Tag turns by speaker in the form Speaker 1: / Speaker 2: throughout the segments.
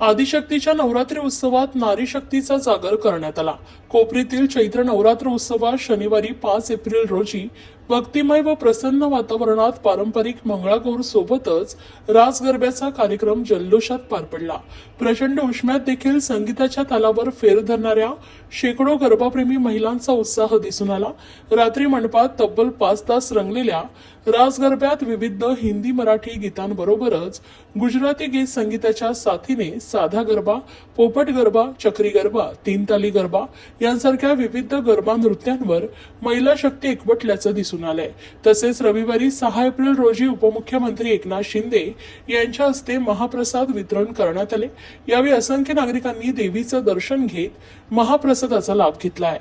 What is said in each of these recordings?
Speaker 1: आदिशक्तीच्या नवरात्री उत्सवात नारी शक्तीचा जागर करण्यात आला. कोपरीतील चैत्र नवरात्र उत्सवात शनिवारी पाच एप्रिल रोजी भक्तिमय व प्रसन्न वातावरणात पारंपरिक मंगळागौर सोबतच रास गरब्याचा कार्यक्रम जल्लोषात पार पडला. प्रचंड उष्म्यात देखील संगीताच्या तालावर फेर धरणाऱ्या शेकडो गरबाप्रेमी महिलांचा उत्साह दिसून आला. रात्री मंडपात तब्बल पाच तास रंगलेल्या रास गरब्यात विविध हिंदी मराठी गीतांबरोबरच गुजराती गीत संगीताच्या साथीने साधा गरबा पोपट गरबा चक्री गरबा तीन ताली गरबा यांसारख्या विविध गरबा नृत्यांवर महिला शक्ती एकवटल्याचं दिसून आलंय तसेच रविवारी सहा एप्रिल रोजी उपमुख्यमंत्री एकनाथ शिंदे यांच्या हस्ते महाप्रसाद वितरण करण्यात आले. यावेळी असंख्य नागरिकांनी देवीचं दर्शन घेत महाप्रसादाचा लाभ घेतला आहे.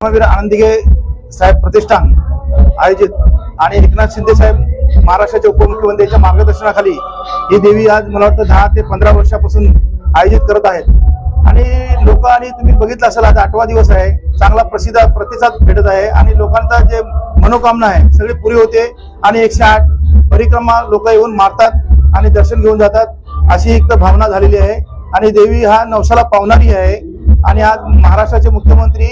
Speaker 2: महावीर आनंदिगे साहेब प्रतिष्ठान आयोजित आणि एकनाथ शिंदे साहेब महाराष्ट्राच्या उपमुख्यमंत्र्यांच्या मार्गदर्शनाखाली ही देवी आज मला वाटतं दहा ते पंधरा वर्षापासून आयोजित करत आहेत. आणि लोक आणि तुम्ही बघितलं असेल आज आठवा दिवस आहे. चांगला प्रसिद्ध प्रतिसाद भेटत आहे. आणि लोकांचा जे मनोकामना आहे सगळी पुरी होते. आणि एकशे आठ परिक्रमा लोक येऊन मारतात आणि दर्शन घेऊन जातात अशी एक तर भावना झालेली आहे. आणि देवी हा नवसाला पावणारी आहे. आणि आज महाराष्ट्राचे मुख्यमंत्री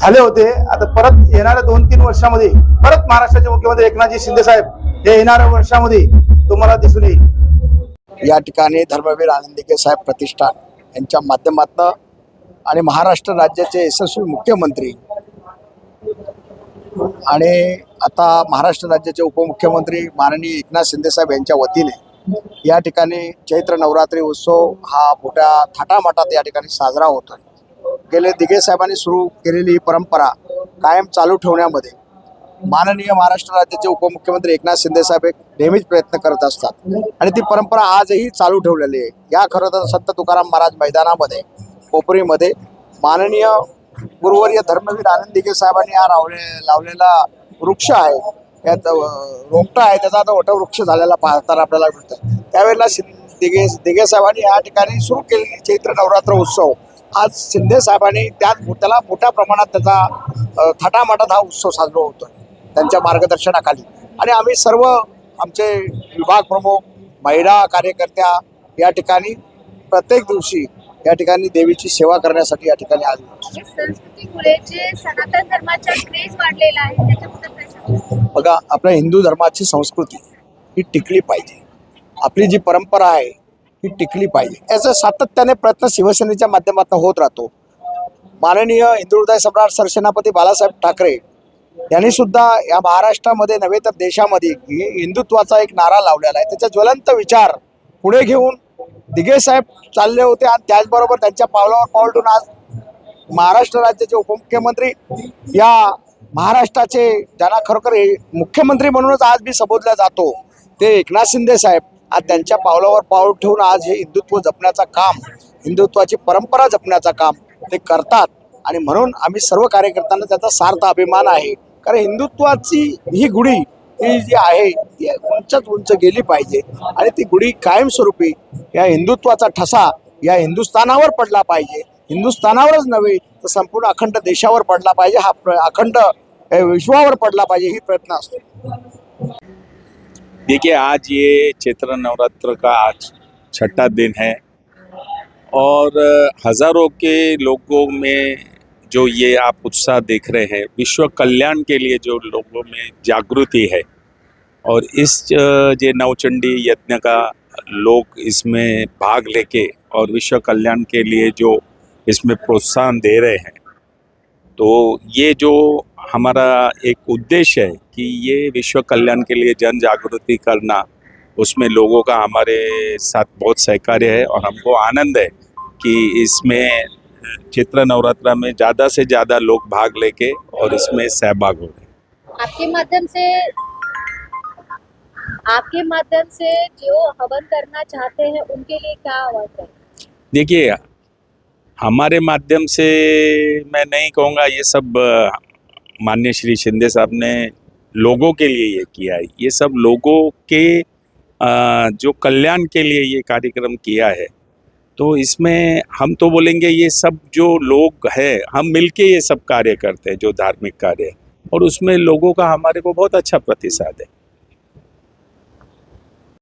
Speaker 2: झाले होते. आता परत येणाऱ्या दोन तीन वर्षामध्ये परत महाराष्ट्राचे मुख्यमंत्री एकनाथजी शिंदे साहेब हे येणाऱ्या वर्षामध्ये तुम्हाला दिसून येईल.
Speaker 3: या ठिकाणी धर्मवीर आनंदिके साहेब प्रतिष्ठान. यांच्या माध्यमातून आणि महाराष्ट्र राज्याचे यशस्वी मुख्यमंत्री. आणि आता महाराष्ट्र राज्याचे उपमुख्यमंत्री माननीय एकनाथ शिंदेसाहेब यांच्या वतीने या ठिकाणी चैत्र नवरात्री उत्सव हा मोठ्या थाटामाटात या ठिकाणी साजरा होत आहे गेले दिघे साहेबांनी सुरू केलेली ही परंपरा कायम चालू ठेवण्यामध्ये माननीय महाराष्ट्र राज्याचे उपमुख्यमंत्री एकनाथ शिंदे साहेब एक नेहमीच प्रयत्न करत असतात. आणि ती परंपरा आजही चालू ठेवलेली आहे. या खरं तर संत तुकाराम महाराज मैदानामध्ये कोपरीमध्ये माननीय गुरुवर्य धर्मवीर आनंदिके साहेबांनी हा रावले लावलेला वृक्ष आहे. यात रोपटा आहे. त्याचा आता वटवृक्ष झालेला पाहताना आपल्याला मिळतं. त्यावेळेला दिगे दिघे साहेबांनी या ठिकाणी सुरू केलेली चैत्र नवरात्र उत्सव आज शिंदे साहेबांनी त्यात त्याला मोठ्या प्रमाणात त्याचा अं, थाटामाटात हा उत्सव साजरा होतोय. त्यांच्या मार्गदर्शनाखाली. आणि आम्ही सर्व आमचे विभाग प्रमुख महिला कार्यकर्त्या या ठिकाणी प्रत्येक दिवशी या ठिकाणी देवीची सेवा करण्यासाठी या ठिकाणी आलेलो असतो
Speaker 4: या संस्कृतीमुळे जे सनातन धर्माचा क्रेज वाढलेला आहे त्याच्याबद्दल काय सांगाल?
Speaker 3: बघा आपल्या हिंदू धर्माची संस्कृती ही टिकली पाहिजे. आपली जी परंपरा आहे ही टिकली पाहिजे. याचा सातत्याने प्रयत्न शिवसेनेच्या माध्यमातून होत राहतो. माननीय हिंदू हृदय सम्राट सरसेनापती बाळासाहेब ठाकरे यांनी सुद्धा या महाराष्ट्रामध्ये नव्हे तर देशामध्ये हिंदुत्वाचा एक नारा लावलेला आहे. त्याचा ज्वलंत विचार पुढे घेऊन दिघे साहेब चालले होते आणि त्याचबरोबर त्यांच्या पावलावर पाऊल ठेवून आज महाराष्ट्र राज्याचे उपमुख्यमंत्री या महाराष्ट्राचे ज्यांना खरोखर हे मुख्यमंत्री म्हणूनच आज मी संबोधला जातो ते एकनाथ शिंदे साहेब आज त्यांच्या पावलावर पाऊल ठेवून आज हे हिंदुत्व जपण्याचं काम हिंदुत्वाची परंपरा जपण्याचं काम ते करतात. आणि म्हणून आम्ही सर्व कार्यकर्त्यांना त्याचा सार्थ अभिमान आहे. कारण हिंदुत्वाची ही गुढी ही जी आहे ती उंचच उंच गेली पाहिजे. आणि ती गुढी कायमस्वरूपी या हिंदुत्वाचा ठसा या हिंदुस्थानावर पडला पाहिजे. हिंदुस्थानावरच नव्हे तर संपूर्ण अखंड देशावर पडला पाहिजे. हा प्र अखंड विश्वावर पडला पाहिजे ही प्रयत्न असतो.
Speaker 5: देखिए आज ये चैत्र नवरात्र का आज छठा दिन है और हजारों के लोगों में जो ये आप उत्साह देख रहे हैं, विश्व कल्याण के लिए जो लोगों में जागृति है और इस जे नवचंडी यज्ञ का लोग इसमें भाग लेके और विश्व कल्याण के लिए जो इसमें प्रोत्साहन दे रहे हैं। तो ये जो हमारा एक उद्देश्य है कि ये विश्व कल्याण के लिए जन जागृति करना, उसमें लोगों का हमारे साथ बहुत सहकार्य है और हमको आनंद है कि इसमें चित्र नवरात्रा में ज़्यादा से ज़्यादा लोग भाग लेके और इसमें सहभाग हो रहे
Speaker 4: आपके माध्यम से आपके माध्यम से जो हवन करना चाहते हैं उनके लिए क्या आवाज़ है?
Speaker 5: देखिए हमारे माध्यम से मैं नहीं कहूँगा ये सब माननीय श्री शिंदे साहब ने लोगों के लिए ये किया है। ये सब लोगों के जो कल्याण के लिए ये कार्यक्रम किया है तो इसमें हम तो बोलेंगे ये सब जो लोग हैं हम मिलके ये सब कार्य करते हैं जो धार्मिक कार्य है। और उसमें लोगों का हमारे को बहुत अच्छा प्रतिसाद है।